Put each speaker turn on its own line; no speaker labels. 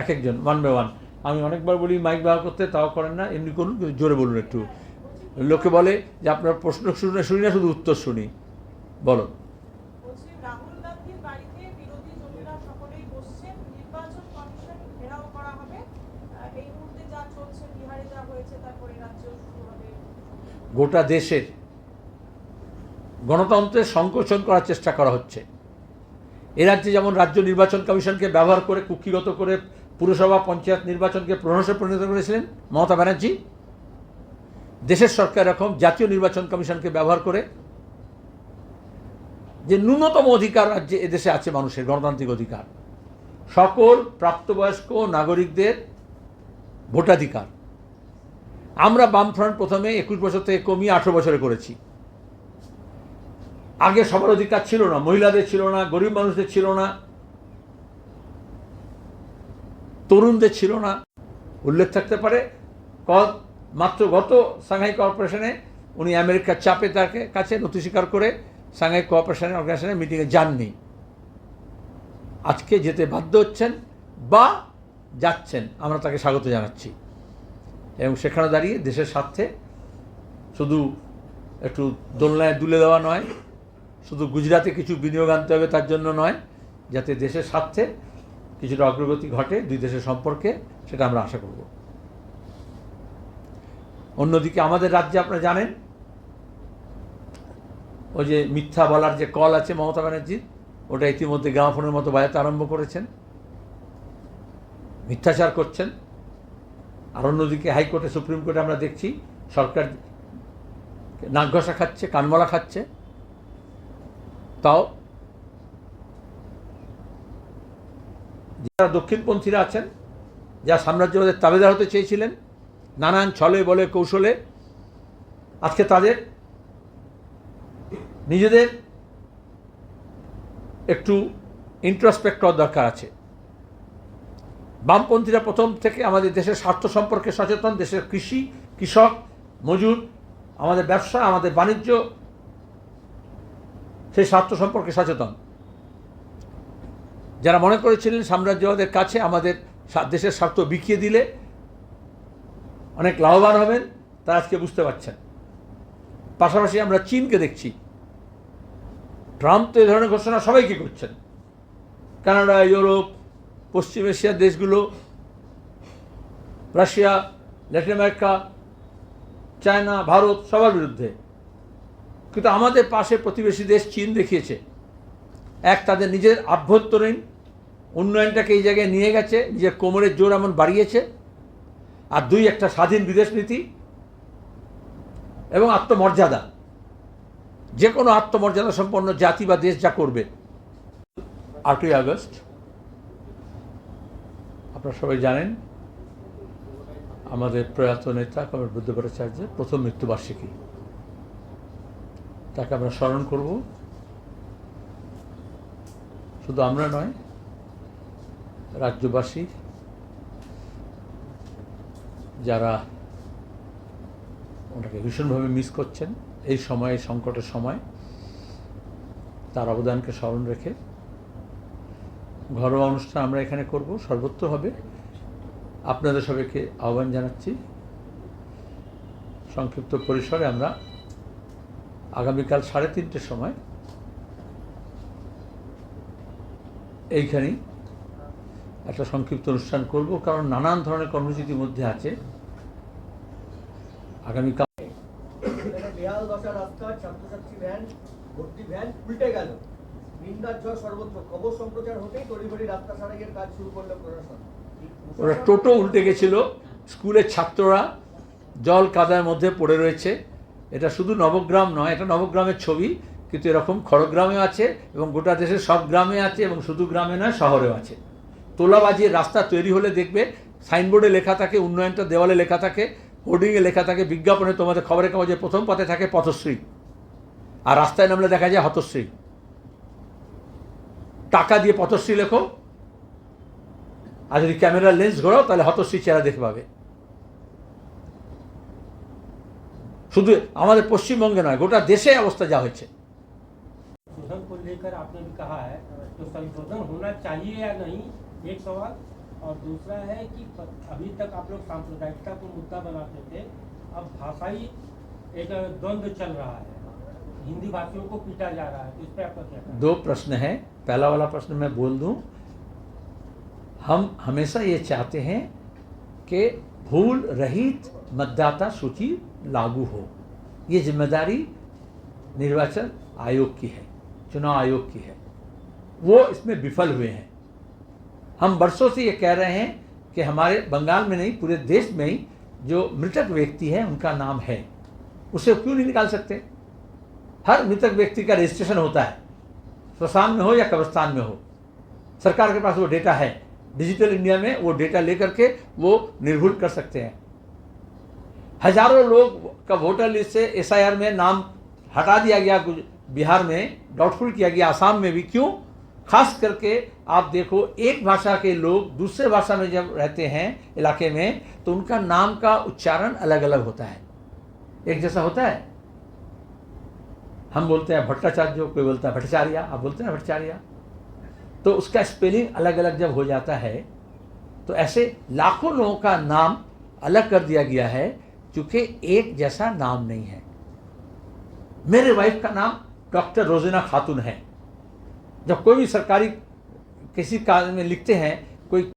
এক একজন one by one আমি অনেকবার বলি মাইক ব্যবহার করতে তাও করেন না। এমনি করুন জোরে বলুন একটু। লোকে বলে যে আপনার প্রশ্ন শুনে শুনি না শুধু উত্তর শুনি। বলো। গোটা দেশের গণতন্ত্রের সংকোচন করার চেষ্টা করা হচ্ছে। এ রাজ্যে যেমন রাজ্য নির্বাচন কমিশনকে ব্যবহার করে কুক্ষিগত করে পুরসভা পঞ্চায়েত নির্বাচনকে প্রহসে পরিণত করেছিলেন মমতা ব্যানার্জি। দেশের সরকার এরকম জাতীয় নির্বাচন কমিশনকে ব্যবহার করে যে ন্যূনতম অধিকার রাজ্যে, এদেশে আছে মানুষের, গণতান্ত্রিক অধিকার। সকল প্রাপ্তবয়স্ক নাগরিকদের ভোটাধিকার। আমরা বামফ্রন্ট প্রথমে একুশ বছর থেকে কমিয়ে আঠেরো বছরে করেছি। আগে সবার অধিকার ছিল না, মহিলাদের ছিল না, গরিব মানুষদের ছিল না। তরুণদের ছিল না। উল্লেখ থাকতে পারে ক- মাত্র গত সাংহাই কর্পোরেশনে উনি আমেরিকার চাপে তাকে কাছে নথি স্বীকার করে সাংহাই কোঅপারেশন অর্গানাইজেশনের মিটিংয়ে যাননি। আজকে যেতে বাধ্য হচ্ছেন বা যাচ্ছেন, আমরা তাকে স্বাগত জানাচ্ছি। এবং সেখানে দাঁড়িয়ে দেশের স্বার্থে শুধু একটু দোলনায় দুলে দেওয়া নয়, শুধু গুজরাতে কিছু বিনিয়োগ আনতে হবে তার জন্য নয়, যাতে দেশের স্বার্থে কিছুটা অগ্রগতি ঘটে দুই দেশের সম্পর্কে, সেটা আমরা আশা করব। অন্যদিকে আমাদের রাজ্যে আপনারা জানেন, ওই যে মিথ্যা বলার যে কল আছে মমতা ব্যানার্জির ওটা ইতিমধ্যে গ্রামফোনের মতো বাজাতে আরম্ভ করেছেন। মিথ্যাচার করছেন। আর অন্যদিকে হাইকোর্টে, সুপ্রিম কোর্টে আমরা দেখছি, সরকার নাক ঘষা খাচ্ছে, কানমলা খাচ্ছে। তাও যারা দক্ষিণপন্থীরা আছেন, যারা সাম্রাজ্যবাদের তাবেদার হতে চেয়েছিলেন, নানান ছলে বলে কৌশলে, আজকে তাদের নিজেদের একটু ইন্ট্রোস্পেক্ট করার দরকার আছে। বামপন্থীরা প্রথম থেকে আমাদের দেশের স্বার্থ সম্পর্কে সচেতন, দেশের কৃষি, কৃষক, মজুর, আমাদের ব্যবসা, আমাদের বাণিজ্য, সেই স্বার্থ সম্পর্কে সচেতন। যারা মনে করেছিলেন সাম্রাজ্যবাদের কাছে আমাদের দেশের স্বার্থ বিকিয়ে দিলে অনেক লাভবান হবেন, তারা আজকে বুঝতে পারছেন। পাশাপাশি আমরা চীনকে দেখছি। ট্রাম্প তো এই ধরনের ঘোষণা সবাইকে করছেন। কানাডা, ইউরোপ, পশ্চিম এশিয়ার দেশগুলো, Russia, Latin America, China, Bharat সবার বিরুদ্ধে। কিন্তু আমাদের পাশে প্রতিবেশী দেশ চীন দেখিয়েছে। এক, তাদের নিজের আভ্যন্তরীণ উন্নয়নটাকে এই জায়গায় নিয়ে গেছে, নিজের কোমরের জোর এমন বাড়িয়েছে। আর দুই, একটা স্বাধীন বিদেশ নীতি এবং আত্মমর্যাদা। যে কোনো আত্মমর্যাদা সম্পন্ন জাতি বা দেশ যা করবে। আটই আগস্ট। আপনারা সবাই জানেন, আমাদের প্রয়াত নেতা কমর বুদ্ধ ভট্টাচার্যের প্রথম মৃত্যুবার্ষিকী। তাকে আমরা স্মরণ করব। শুধু আমরা নয়, রাজ্যবাসী, যারা ওনাকে ভীষণভাবে মিস করছেন, এই সময়ে, সংকটের সময়, তার অবদানকে স্মরণ রেখে ঘরোয়া অনুষ্ঠান আমরা এখানে করব। সর্বত্র হবে আপনাদের সবাইকে আহ্বান জানাচ্ছি। সংক্ষিপ্ত পরিসরে আমরা আগামীকাল সাড়ে তিনটের সময় এইখানেই একটা সংক্ষিপ্ত অনুষ্ঠান করব কারণ নানান ধরনের কর্মসূচির মধ্যে আছে। আগামীকাল ওরা টোটো উল্টে গেছিল। স্কুলের ছাত্ররা জল কাদার মধ্যে পড়ে রয়েছে। এটা শুধু নবগ্রাম নয় এটা নবগ্রামের ছবি। কিন্তু এরকম খড়গ্রামে আছে এবং গোটা দেশের সব গ্রামে আছে এবং শুধু গ্রামে নয়, শহরেও আছে। তোলাবাজির রাস্তা তৈরি হলে দেখবে, সাইনবোর্ডে লেখা থাকে, উন্নয়নটা দেওয়ালে লেখা থাকে, হোর্ডিংয়ে লেখা থাকে, বিজ্ঞাপনে তোমাদের খবরের কাগজে প্রথম পথে থাকে পথশ্রী। আর রাস্তায় নামলে দেখা যায় হতশ্রী। টাকা দিয়ে পথশ্রী লেখো। আর যদি ক্যামেরার লেন্স ঘোরাও, তাহলে হতশ্রী চেহারা দেখে পাবে। শুধু আমাদের পশ্চিমবঙ্গে নয়, গোটা দেশে অবস্থা যা হয়েছে।
लेकर आपने भी कहा है तो संशोधन होना चाहिए या नहीं, एक सवाल। और दूसरा है कि अभी तक आप लोग सांप्रदायिकता को मुद्दा बनाते थे, अब भाषाई एक द्वंद्व चल रहा है। हिंदी भाषियों को पीटा जा रहा है तो इस पर आपका क्या
दो प्रश्न है। पहला वाला प्रश्न मैं बोल दूँ, हम हमेशा ये चाहते हैं कि भूल रहित मतदाता सूची लागू हो। ये ज़िम्मेदारी निर्वाचन आयोग की है। चुनाव आयोग की है। वो इसमें विफल हुए हैं। हम वर्षों से ये कह रहे हैं कि हमारे बंगाल में नहीं, पूरे देश में ही जो मृतक व्यक्ति है, उनका नाम है। उसे क्यों नहीं निकाल सकते? हर मृतक व्यक्ति का रजिस्ट्रेशन होता है। श्मशान में हो या कब्रस्तान में हो। सरकार के पास वो डेटा है। डिजिटल इंडिया में वो डेटा लेकर के वो निर्भुल कर सकते हैं। हज़ारों लोग का वोटर लिस्ट से एसआईआर में नाम हटा दिया गया। गुज- बिहार में डाउटफुल किया गया, आसाम में भी। क्यों? खास करके आप देखो, एक भाषा के लोग दूसरे भाषा में जब रहते हैं इलाके में तो उनका नाम का उच्चारण अलग अलग होता है। एक जैसा होता है। हम बोलते हैं भट्टाचार्य, कोई बोलता है भट्टाचार्य, आप बोलते हैं भट्टाचार्य। तो उसका स्पेलिंग अलग अलग जब हो जाता है तो ऐसे लाखों लोगों का नाम अलग कर दिया गया है क्योंकि एक जैसा नाम नहीं है। मेरे वाइफ का नाम डॉक्टर रोजिना खातून है। जब कोई भी सरकारी किसी कार्य में लिखते हैं कोई